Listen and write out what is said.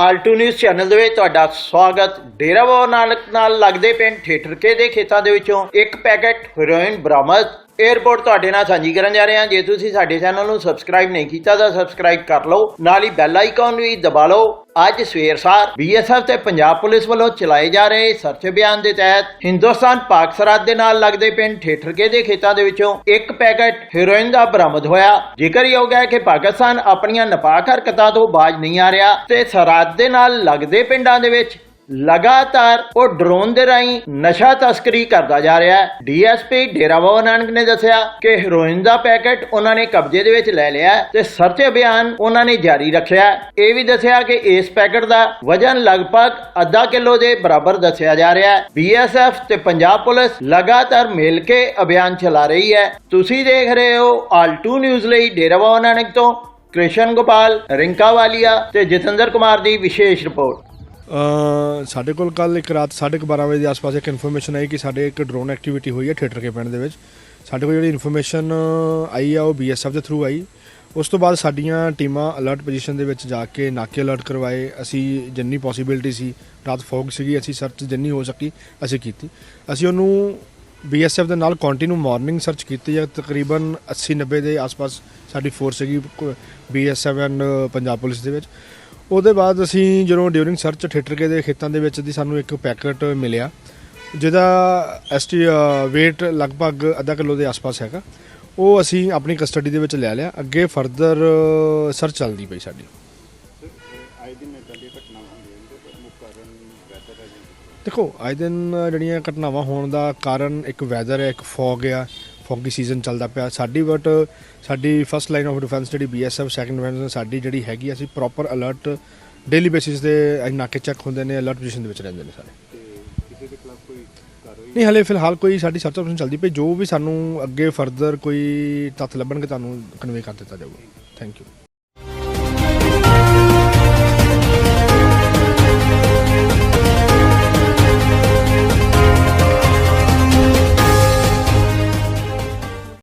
Alt news channel ਦੇ ਵਿੱਚ ਤੁਹਾਡਾ ਸਵਾਗਤ। ਡੇਰਾ ਬਾਬਾ ਨਾਨਕ ਨਾਲ ਲੱਗਦੇ ਪਿੰਡ ਠੇਠਰਕੇ ਦੇ ਖੇਤਾਂ ਦੇ ਵਿੱਚੋਂ ਇੱਕ ਪੈਕੇਟ ਹੈਰੋਇਨ ਬਰਾਮਦ। 에어ਪੋਰਟ ਤੁਹਾਡੇ ਨਾਲ ਸਾਂਝੀ ਕਰਨ ਜਾ ਰਹੇ ਹਾਂ। ਜੇ ਤੁਸੀਂ ਸਾਡੇ ਚੈਨਲ ਨੂੰ ਸਬਸਕ੍ਰਾਈਬ ਨਹੀਂ ਕੀਤਾ ਤਾਂ ਸਬਸਕ੍ਰਾਈਬ ਕਰ ਲਓ। ਨਾਲ ਹੀ ਬੈਲ ਆਈਕਨ ਵੀ ਦਬਾ ਲਓ। ਅੱਜ ਸਵੇਰ ਸਾਰ ਬੀਐਸਐਫ ਤੇ ਪੰਜਾਬ ਪੁਲਿਸ ਵੱਲੋਂ ਚਲਾਏ ਜਾ ਰਹੇ ਸਰਚ ਅਭਿਆਨ ਦੇ ਤਹਿਤ ਹਿੰਦੁਸਤਾਨ ਪਾਕ ਸਰਹੱਦ ਦੇ ਨਾਲ ਲੱਗਦੇ ਪਿੰਡ ਠੇਠਰਕੇ ਦੇ ਖੇਤਾਂ ਦੇ ਵਿੱਚੋਂ ਇੱਕ ਪੈਕੇਟ ਹੈਰੋਇਨ ਦਾ ਬਰਾਮਦ ਹੋਇਆ। ਜ਼ਿਕਰਯੋਗ ਹੈ ਕਿ ਪਾਕਿਸਤਾਨ ਆਪਣੀਆਂ ਨਪਾਕ ਹਰਕਤਾਂ ਤੋਂ ਬਾਜ ਨਹੀਂ ਆ ਰਿਹਾ ਤੇ ਸਰਹੱਦ ਦੇ ਨਾਲ ਲੱਗਦੇ ਪਿੰਡਾਂ ਦੇ ਵਿੱਚ ਲਗਾਤਾਰ ਉਹ ਡਰੋਨ ਦੇ ਰਾਹੀਂ ਨਸ਼ਾ ਤਸਕਰੀ ਕਰਦਾ ਜਾ ਰਿਹਾ ਹੈ। ਡੀਐਸਪੀ ਡੇਰਾ ਬਾਬਾ ਨਾਨਕ ਨੇ ਦੱਸਿਆ ਕਿ ਹੈਰੋਇਨ ਦਾ ਪੈਕੇਟ ਉਹਨਾਂ ਨੇ ਕਬਜ਼ੇ ਦੇ ਵਿੱਚ ਲੈ ਲਿਆ ਤੇ ਸਰਚ ਅਭਿਆਨ ਉਹਨਾਂ ਨੇ ਜਾਰੀ ਰੱਖਿਆ ਇਹ ਵੀ ਦੱਸਿਆ ਕਿ ਇਸ ਪੈਕੇਟ ਦਾ ਵਜ਼ਨ ਲਗਭਗ ਅੱਧਾ ਕਿਲੋ ਦੇ ਬਰਾਬਰ ਦੱਸਿਆ ਜਾ ਰਿਹਾ ਹੈ। ਬੀਐਸਐਫ ਤੇ ਪੰਜਾਬ ਪੁਲਿਸ ਲਗਾਤਾਰ ਮਿਲ ਕੇ ਅਭਿਆਨ ਚਲਾ ਰਹੀ ਹੈ। ਤੁਸੀਂ ਦੇਖ ਰਹੇ ਹੋ ਆਲਟੂ ਨਿਊਜ਼ ਲਈ ਡੇਰਾ ਬਾਬਾ ਨਾਨਕ ਤੋਂ ਕ੍ਰਿਸ਼ਨ ਗੋਪਾਲ, ਰਿੰਕਾ ਵਾਲੀਆ ਤੇ ਜਤਿੰਦਰ ਕੁਮਾਰ ਦੀ ਵਿਸ਼ੇਸ਼ ਰਿਪੋਰਟ। ਸਾਡੇ ਕੋਲ ਕੱਲ ਇੱਕ ਰਾਤ 12:30 ਵਜੇ ਦੇ ਆਸ-ਪਾਸ ਇੱਕ ਇਨਫੋਰਮੇਸ਼ਨ ਆਈ ਕਿ ਸਾਡੇ ਇੱਕ ਡਰੋਨ ਐਕਟੀਵਿਟੀ ਹੋਈ ਹੈ ਥੀਏਟਰ ਕੇ ਪਿੰਡ ਦੇ ਵਿੱਚ। ਸਾਡੇ ਕੋਲ ਜਿਹੜੀ ਇਨਫੋਰਮੇਸ਼ਨ ਆਈ ਆ, ਉਹ ਬੀਐਸਐਫ ਦੇ ਥਰੂ ਆਈ। ਉਸ ਤੋਂ ਬਾਅਦ ਸਾਡੀਆਂ ਟੀਮਾਂ ਅਲਰਟ ਪੋਜੀਸ਼ਨ ਦੇ ਵਿੱਚ ਜਾ ਕੇ ਨਾਕੇ ਅਲਰਟ ਕਰਵਾਏ। ਅਸੀਂ ਜਿੰਨੀ ਪੋਸੀਬਿਲਿਟੀ ਸੀ, ਰਾਤ ਫੌਗ ਸੀਗੀ, ਅਸੀਂ ਸਰਚ ਜਿੰਨੀ ਹੋ ਸਕੀ, ਅਸੀਂ ਕੀਤੀ। ਅਸੀਂ ਉਹਨੂੰ ਬੀਐਸਐਫ ਦੇ ਨਾਲ ਕੰਟੀਨਿਊ ਮਾਰਨਿੰਗ ਸਰਚ ਕੀਤੀ ਹੈ। ਤਕਰੀਬਨ 80 90 ਦੇ ਆਸ-ਪਾਸ ਸਾਡੀ ਫੋਰਸ ਸੀਗੀ ਬੀਐਸਐਫ ਐਂਡ ਪੰਜਾਬ ਪੁਲਿਸ ਦੇ ਵਿੱਚ। ਉਹਦੇ ਬਾਅਦ ਅਸੀਂ ਜਦੋਂ ਡਿਊਰਿੰਗ ਸਰਚ ਥੀਏਟਰ ਦੇ ਖੇਤਾਂ ਦੇ ਵਿੱਚ ਦੀ ਸਾਨੂੰ ਇੱਕ ਪੈਕਟ ਮਿਲਿਆ, ਜਿਹਦਾ ਐਸਟੀ weight ਲਗਭਗ ਅੱਧਾ ਕਿਲੋ ਦੇ ਆਸ-ਪਾਸ ਹੈਗਾ, ਉਹ ਅਸੀਂ ਆਪਣੀ ਕਸਟਡੀ ਦੇ ਵਿੱਚ ਲੈ ਲਿਆ। ਅੱਗੇ ਫਰਦਰ ਸਰਚ ਚੱਲਦੀ ਪਈ ਸਾਡੀ। ਦੇਖੋ ਅੱਜ ਦਿਨ ਜਿਹੜੀਆਂ ਘਟਨਾਵਾਂ ਹੋਣ ਦਾ ਕਾਰਨ ਇੱਕ ਵੈਦਰ ਹੈ, ਇੱਕ ਫੌਗ ਆ ਫੌਗੀ ਸੀਜ਼ਨ ਚੱਲਦਾ ਪਿਆ। ਸਾਡੀ ਬਟ ਸਾਡੀ ਫਸਟ ਲਾਈਨ ਆਫ ਡਿਫੈਂਸ ਜਿਹੜੀ ਬੀਐਸਐਫ ਸੈਕੰਡ ਲਾਈਨ ਸਾਡੀ ਜਿਹੜੀ ਹੈਗੀ ਅਸੀਂ ਪ੍ਰੋਪਰ ਅਲਰਟ ਡੇਲੀ ਬੇਸਿਸ ਤੇ ਨਾਕੇ ਚੈੱਕ ਹੁੰਦੇ ਨੇ ਅਲਰਟ ਪੋਜੀਸ਼ਨ ਦੇ ਵਿੱਚ ਰਹਿੰਦੇ ਨੇ ਸਾਰੇ। ਨਹੀਂ ਹਲੇ ਫਿਲਹਾਲ ਕੋਈ ਸਾਡੀ ਸਰਚ ਆਪਰੇਸ਼ਨ ਚੱਲਦੀ ਪਈ। ਜੋ ਵੀ ਸਾਨੂੰ ਅੱਗੇ ਫਰਦਰ ਕੋਈ ਤੱਥ ਲੱਭਣਗੇ ਤੁਹਾਨੂੰ ਕਨਵੇ ਕਰ ਦਿੱਤਾ ਜਾਊਗਾ। Thank you